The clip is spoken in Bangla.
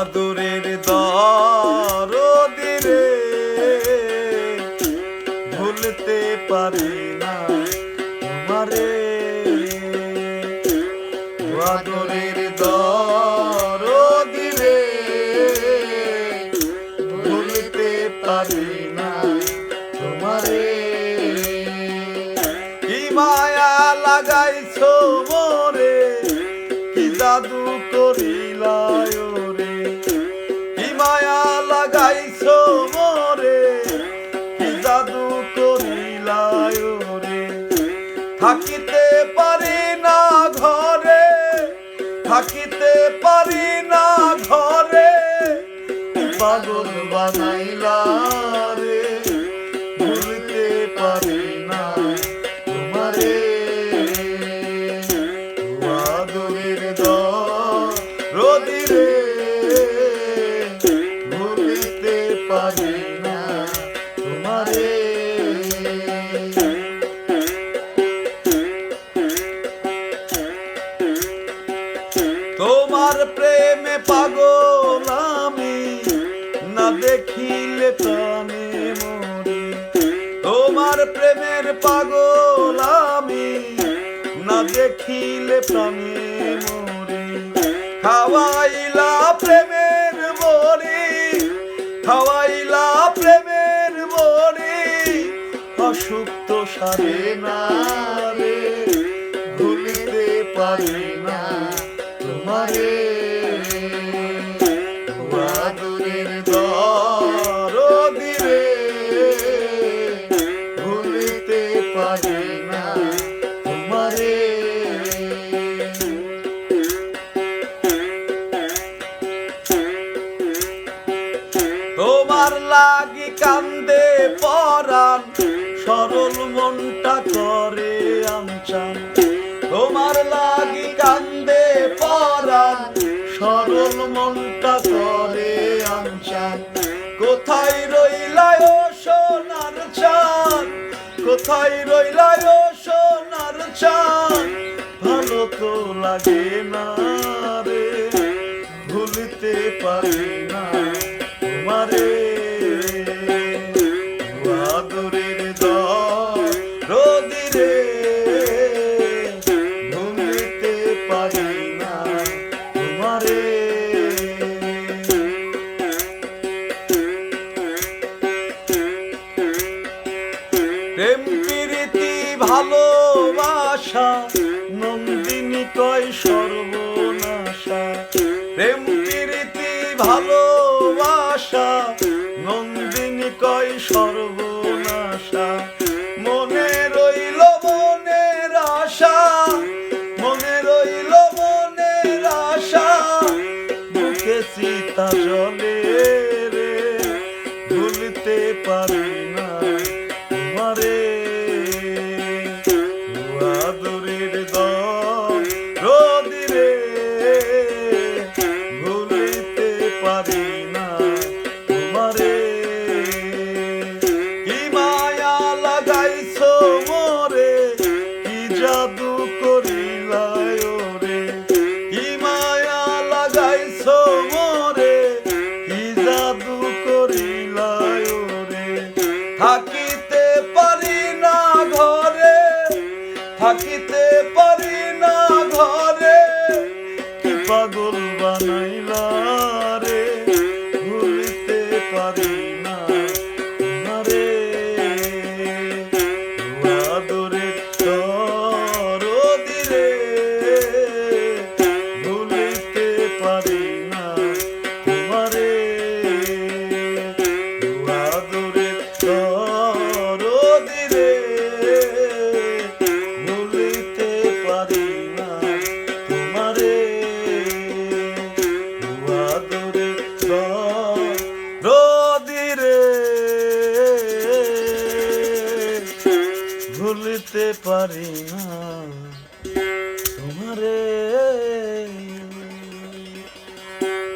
আদরের দরদিরে ভুলতে পারি না তোমারে। আদরের দরদিরে ভুলতে পারি না তোমারে। কি মায়া লাগাইছো মোরে, কি জাদু করিলায় থাকিতে পারি না ঘরে পাগল বানাইলা রে ভুলতে পারি প্রেমে পাগল আমি, না দেখিলে প্রাণে মরি তোমার প্রেমের পাগল আমি, না দেখিলে প্রাণে মরি খাওয়াইলা প্রেমের মরি খাওয়াইলা প্রেমের মরি অসুপ্ত সারে না রে, ভুলিতে পারি না। তোমার লাগি কান্দে পরাণ, সরল মনটা করে আমচান। তোমার লাগি কান্দে পরাণ, সরল মনটা করে আমচান। কোথায় রইলায় সোনার চান কোথায় রইলায় সোনার চান ভালো তো লাগে না রে, ভুলতে পারি না। প্রেম ভালোবাসা নন্দিনী কয় সর্বনাশা। প্রেম প্রীতি ভালোবাসা সর্বনাশা। মনে রইল মনের আশা। মনে রইল মনের আশা। মুখে সীতা জলে রে ভুলতে পারি ভুলতে পারি না। তোমারে